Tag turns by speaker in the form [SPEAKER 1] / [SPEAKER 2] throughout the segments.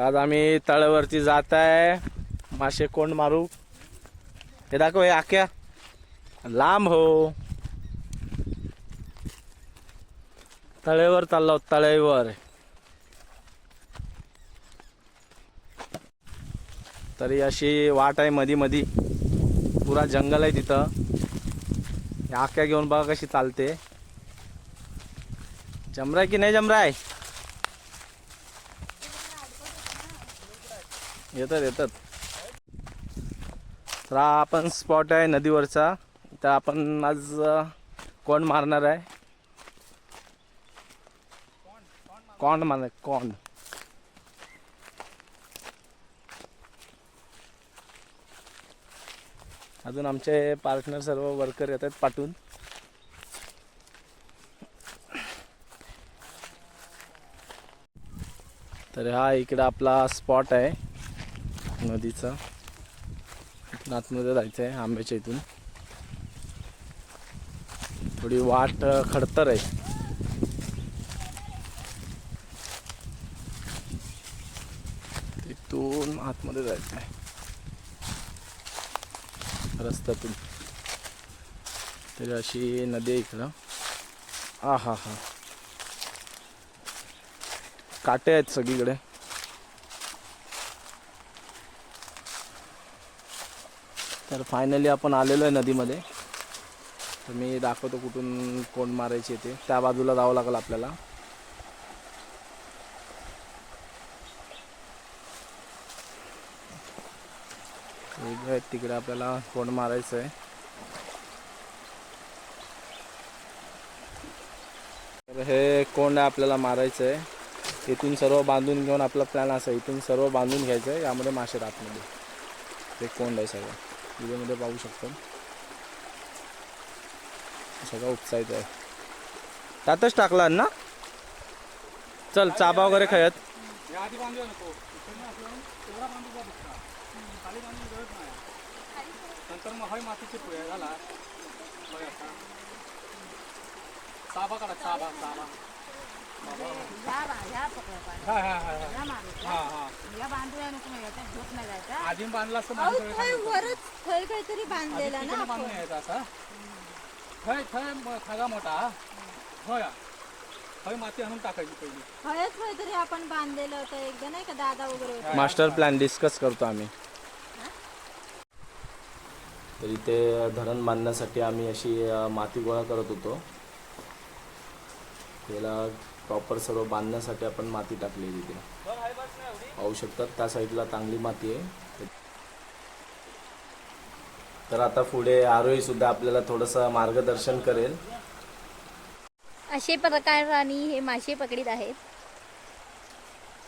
[SPEAKER 1] आज आम्ही तळ्यावरती जात आहे. मासे कोंड मारू. हे दाखव हे आख्या. लांब हो. तळेवर चाललो तळेवर तरी अशी वाट आहे मधी मधी. पुरा जंगल आहे तिथं. आख्या घेऊन बघा कशी चालते. जमराय की नाही जमराय? येतात येतात. तर हा आपण स्पॉट आहे नदीवरचा. तर आपण आज कोण मारणार आहे? कॉन्ड मारणार? कॉन्ड अजून आमचे पार्टनर सर्व वर्कर येतात पाठवून. तर हा इकडं आपला स्पॉट आहे. नदीचा. इथून आतमध्ये जायचं आहे आंब्याच्या इथून. थोडी वाट खडतर आहे. तिथून आतमध्ये जायचं आहे रस्त्यातून. तरी अशी नदी आहे इकडं. आ हा हा काटे आहेत सगळीकडे. तर फायनली आपण आलेलो आहे नदीमध्ये. तर मी दाखवतो कुठून कोण मारायची ते. त्या बाजूला जावं लागेल आपल्याला. तिकडे आपल्याला कोण मारायचं आहे तर हे कोंड आपल्याला मारायचं आहे इथून सर्व बांधून घेऊन आपला प्लॅन असा इथून सर्व बांधून घ्यायचं आहे यामध्ये मासे आतमध्ये ते कोंड आहे सगळं? व्हिडिओमध्ये पाहू शकतो. सगळं उपसायचं आहे. त्यातच टाकला ना चल चाबा वगैरे खायत
[SPEAKER 2] आधी बांधूया नको खाली बांधून नंतर मग हय मातीचे पुढे झाला चाबा करा चाबा. काढा आधी बांधला
[SPEAKER 3] असं वरच थंय काहीतरी बांधलेला ना
[SPEAKER 2] बांधून यायचा असा थय थय खागा मोठा होय हय माती आणून टाकायची पहिली
[SPEAKER 3] हयच काहीतरी आपण बांधलेलं होतं एकदा नाही का दादा वगैरे
[SPEAKER 1] मास्टर प्लॅन डिस्कस करतो आम्ही. तर इथे धरण बांधण्यासाठी आम्ही अशी माती गोळा करत होतो. त्याला प्रॉपर सर्व बांधण्यासाठी आपण माती टाकली तिथे. पाहू शकतात त्या साईडला चांगली माती आहे. तर आता पुढे आरोही सुद्धा आपल्याला थोडंसं मार्गदर्शन करेल.
[SPEAKER 4] असे प्रकाराने हे मासे पकडीत आहेत.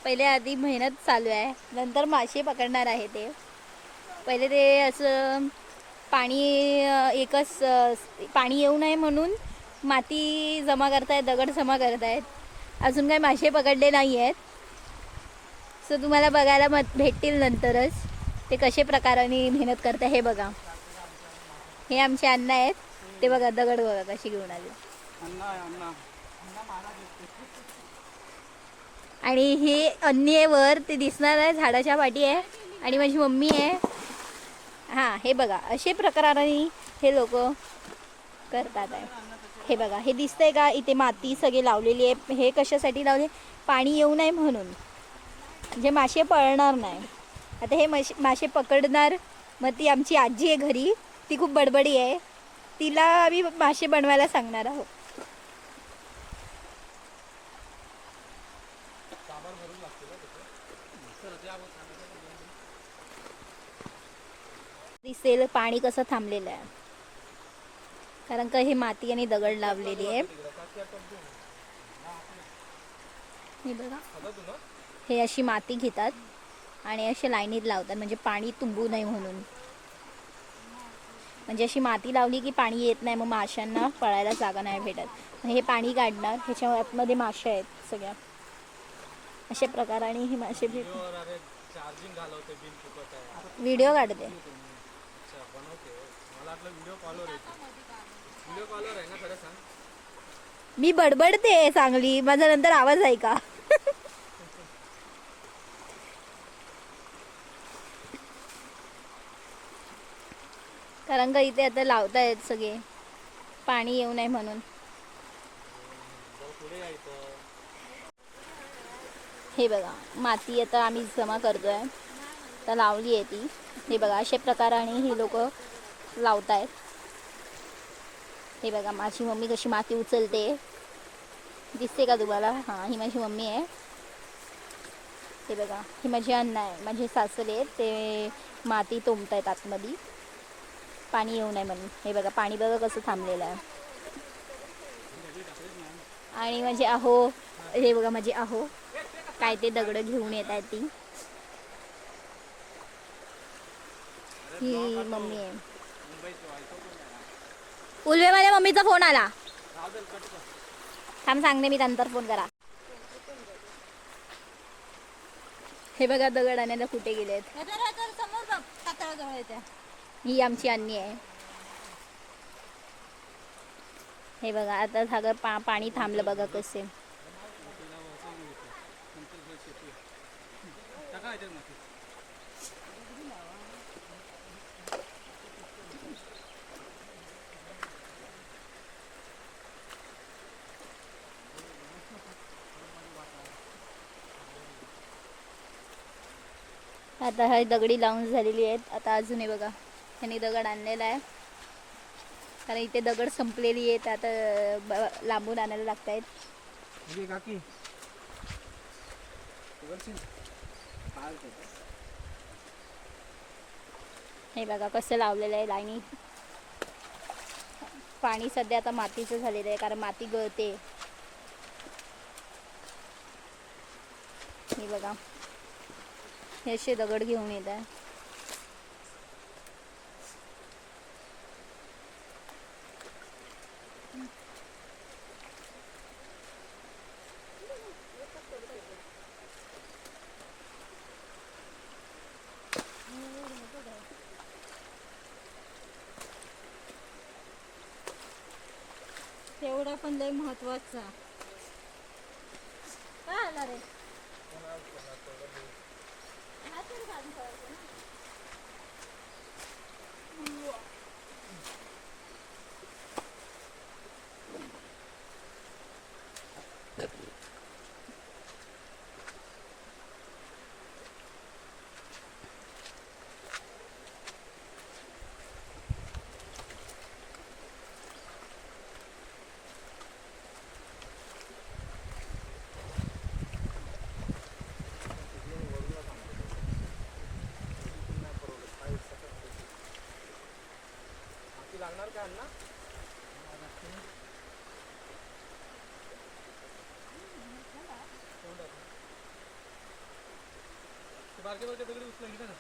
[SPEAKER 4] पहिले आधी मेहनत चालू आहे नंतर मासे पकडणार आहे ते. पहिले ते असं पाणी एकच पाणी येऊ नये म्हणून माती जमा करतायत दगड जमा करतायत. अजून काही मासे पकडले नाही आहेत सो तुम्हाला बघायला मत भेटतील नंतरच. ते कसे प्रकाराने मेहनत करताय हे बघा. हे आमचे अण्णा आहेत. ते बघा दगड बघा कशी घेऊन आले.
[SPEAKER 2] अण्णा आहे, अण्णा
[SPEAKER 4] आणि हे अन्यवर ते दिसणार आहे झाडाच्या पाठी आहे. आणि माझी मम्मी आहे. हां हे बघा असे प्रकाराने हे लोक करतात आहे. हे बघा हे दिसतंय का? इथे माती सगळी लावलेली आहे. हे कशासाठी लावले? पाणी येऊ नये म्हणून. म्हणजे मासे पळणार नाही. आता हे मासे मासे पकडणार. मग ती आमची आजी आहे घरी. ती खूप बडबडी आहे. तिला आम्ही मासे बनवायला सांगणार आहोत. दिसेल पाणी कसं थांबलेलं आहे. कारण का हे माती आणि दगड लावलेली आहे. हे बघा. हे अशी माती घेतात आणि असे लाईनीत लावतात. म्हणजे पाणी तुंबू नये म्हणून. म्हणजे अशी माती लावली की पाणी येत नाही मग माशांना पळायला जागा नाही भेटत. मग हे पाणी काढणार ह्याच्या आतमध्ये मासे आहेत सगळ्या. अशा प्रकाराने हे मासे भेट व्हिडिओ काढते. मी बडबडते चांगली माझा नंतर आवाज आहे का? कारण का इथे आता लावतायत सगळे. पाणी येऊ नये म्हणून. हे बघा माती आता आम्ही जमा करतोय. तर लावली आहे ती. हे बघा अशा प्रकाराने ही लोक लावतायत. हे बघा माझी मम्मी कशी माती उचलते. दिसते का तुम्हाला? हां ही माझी मम्मी आहे. हे बघा ही माझी अण्णा आहे. माझे सासरे आहेत. ते माती तोंबत आहेत आतमध्ये. पाणी येऊ नये म्हणून. हे बघा पाणी बघा कसं थांबलेलं आहे. आणि माझे आहो हे बघा माझे आहो. काय ते दगड घेऊन येत आहेत ती. ही मम्मी आहे. उल्वे माझ्या मम्मीचा फोन आला. थांब सांगते मी नंतर फोन करा. हे बघा दगड आणायला कुठे गेलेत? ही आमची अन्नी आहे. हे बघा आता सागर पा पाणी थांबलं बघा कसे
[SPEAKER 2] टाका याच्यात माती
[SPEAKER 4] आता ही दगडी लावून झालेली आहेत. आता अजून हे बघा ह्यांनी दगड आणलेला आहे. कारण इथे दगड संपलेली आहेत आता लांबून आणायला लागत आहेत हे बघा कसं लावलेलं आहे लाईनी. पाणी सध्या आता मातीचं झालेलं आहे कारण माती गळते. हे बघा. हे असे दगड घेऊन येत आहे.
[SPEAKER 3] तेवढा पण लय महत्त्वाचा काय आला रे
[SPEAKER 2] त्यांना बारके बारके दगडी उचलायची घेता ना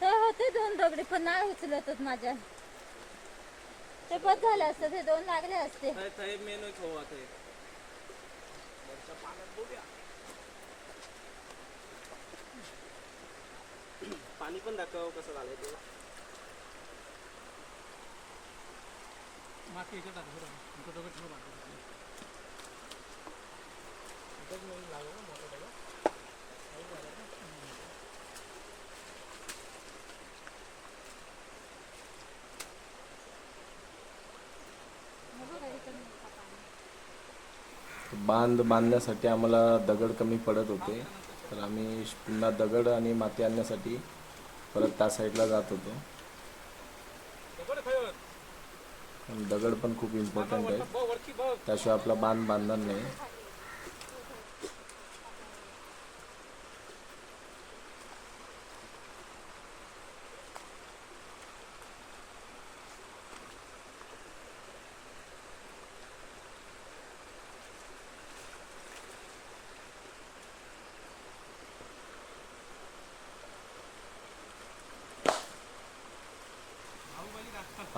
[SPEAKER 3] तर होते दोन दगडी पण नाही उचलतच माझ्या. ते पण झाले असते ते दोन लागले असते.
[SPEAKER 1] साहेब मेनू खाऊ आता एक. पाणी पण दाखव कसं झालंय ते.
[SPEAKER 2] माती याच्यात टाका बरं. तुमचं दगड ठेवा बाजूला.
[SPEAKER 1] बांध बांधण्यासाठी आम्हाला दगड कमी पडत होते. तर आम्ही पुन्हा दगड आणि माती आणण्यासाठी परत त्या साईडला जात होतो.
[SPEAKER 2] दगड
[SPEAKER 1] पण खूप इम्पॉर्टंट आहे. त्याशिवाय आपला बांध बांधणार नाही.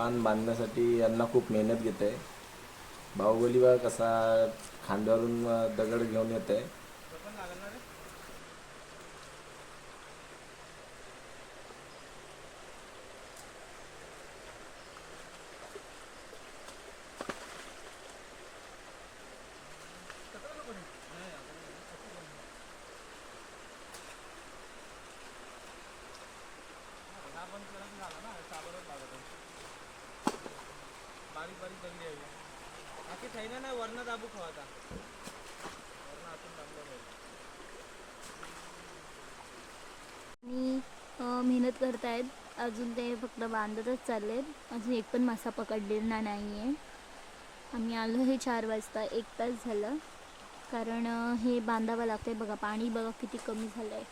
[SPEAKER 1] मान बांधण्यासाठी यांना खूप मेहनत घेत आहे बाहुबली बघा कसा खांद्यावरून दगड घेऊन येत आहे
[SPEAKER 2] बारीक बारीक दगडी आहे नाही नाही वरण दाबू खवाता
[SPEAKER 4] आणि मेहनत करतायत. अजून ते फक्त बांधतच चालले अजून एक पण मासा पकडलेला नाही आहे आम्ही आलो हे चार वाजता. एक तास झालं. कारण हे बांधावं लागतंय बघा. पाणी बघा किती कमी झालं आहे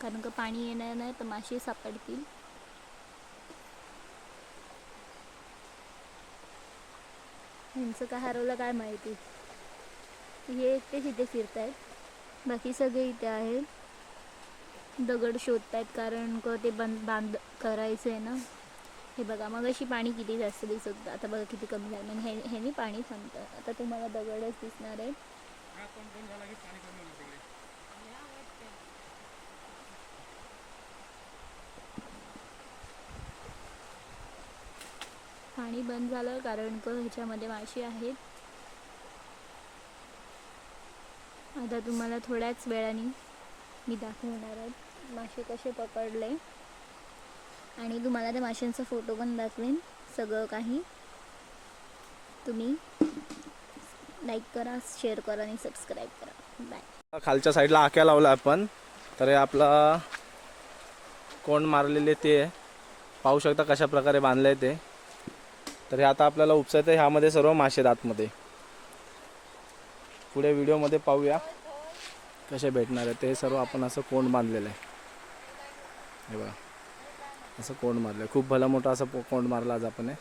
[SPEAKER 4] कारण का पाणी येणार नाही तर मासे सापडतील. ह्यांचं काय हरवलं काय माहिती. हे एकटेच इथे आहेत बाकी सगळे इथे आहेत. दगड शोधत आहेत कारण क ते बंद बांध करायचं आहे ना. हे बघा मग अशी पाणी किती जास्त दिसत होतं आता बघा किती कमी झालं. म्हणजे हे ह्यानी पाणी थांबतं आता तुम्हाला दगडच दिसणार आहे
[SPEAKER 2] हा पाणी
[SPEAKER 4] बंद झालं कारण क ह्याच्यामध्ये माशी आहेत. आता तुम्हाला थोड्याच वेळाने मी दाखवणार आहे मासे कसे पकडले. आणि तुम्हाला त्या माशांचा फोटो पण दाखवेन सगळं काही. तुम्ही लाईक करा शेअर करा आणि सबस्क्राईब करा. बाय.
[SPEAKER 1] खालच्या साईडला आक्या लावला आपण. तर हे आपला कोण मारलेले ते पाहू शकता कशा प्रकारे बांधलंय ते. तर हे आता आपल्याला उपसायचं आहे ह्यामध्ये सर्व मासे दातमध्ये. आतमध्ये पुढे व्हिडिओमध्ये पाहूया कसे भेटणार आहे ते सर्व आपण असं कोंड बांधलेलं आहे. हे बघा. असं कोंड मारलं खूप भला मोठा असं कोंड मारला आज आपण हे.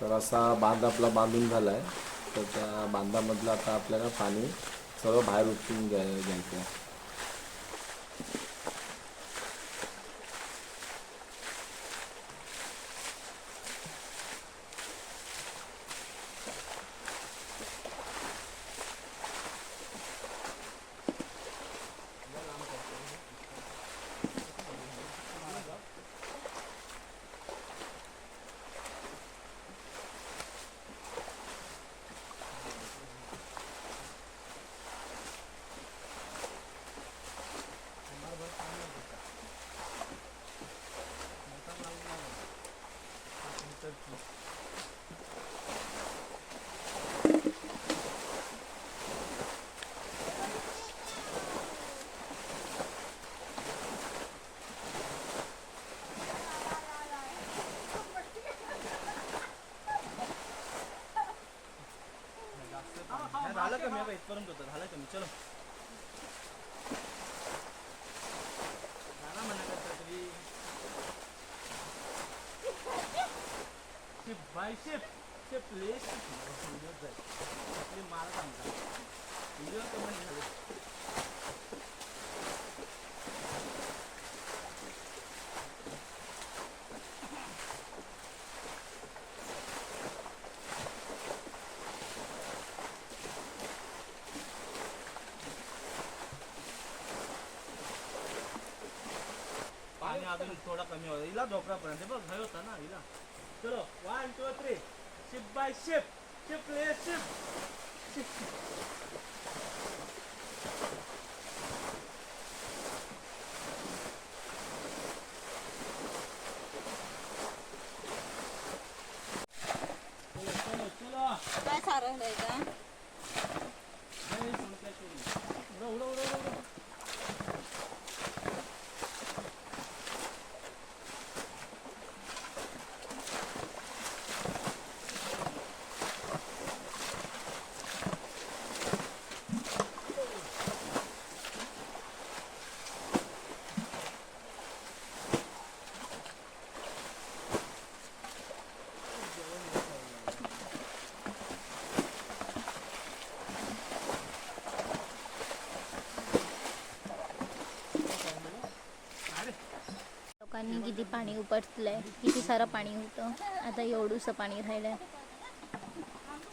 [SPEAKER 1] तर असा बांध आपला बांधून झाला आहे. तर त्या बांधामधलं आता आपल्याला पाणी सर्व बाहेर उचलून घ्या घ्यायचं आहे.
[SPEAKER 2] कमी आता होतं झालं कमी चलो. झाला म्हणा कसं तरी ship by ship ship less जाईल. आपली मारा सांगता व्हिडिओ कमेंट झाले पाणी अजून थोडा कमी होता हिला धोकरापर्यंत बघ भय होता ना हिला चलो one two three ship by ship ship ले शिप चलो चलो चलो
[SPEAKER 3] काय सारवलंय का
[SPEAKER 2] नाही, संपल्या चोरी. उडव, उडव, उडव,
[SPEAKER 4] पाणी उपटलंय किती सारं पाणी होतं. आता एवढूसं पाणी राहिलंय.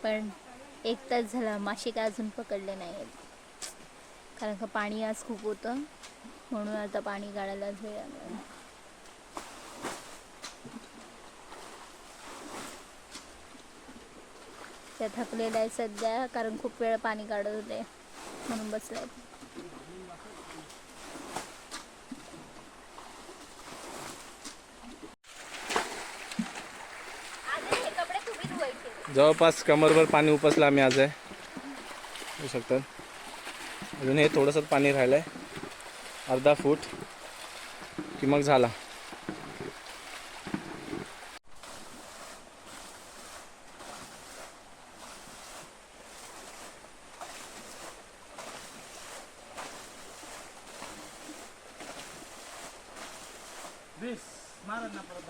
[SPEAKER 4] पण एक तास झाला मासे काय अजून पकडले नाही आहेत कारण का पाणी आज खूप होतं म्हणून आता पाणी काढायला वेळ आला त्या थकलेल्या आहे सध्या कारण खूप वेळ पाणी काढत होते म्हणून बसलाय
[SPEAKER 1] जवळपास कमरभर पाणी उपसलं आम्ही आज आहे. होऊ शकतात अजून हे थोडंसं पाणी राहिलं आहे अर्धा फूट. की मग झाला
[SPEAKER 2] वीस मारत ना परत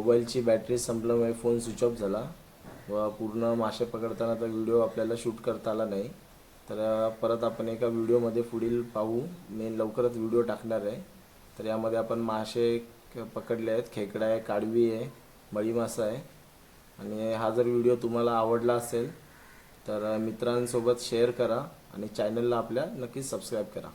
[SPEAKER 1] मोबाईलची बॅटरी संपल्यामुळे फोन स्विच ऑफ झाला. व पूर्ण मासे पकडताना तर व्हिडिओ आपल्याला शूट करता आला नाही. तर परत आपण एका व्हिडिओमध्ये पुढील पाहू. मी लवकरच व्हिडिओ टाकणार आहे. तर यामध्ये आपण मासे पकडले आहेत. खेकडा आहे काडवी आहे बळी मासा आहे. आणि हा जर व्हिडिओ तुम्हाला आवडला असेल तर मित्रांसोबत शेअर करा आणि चॅनलला आपल्या नक्कीच सबस्क्राईब करा.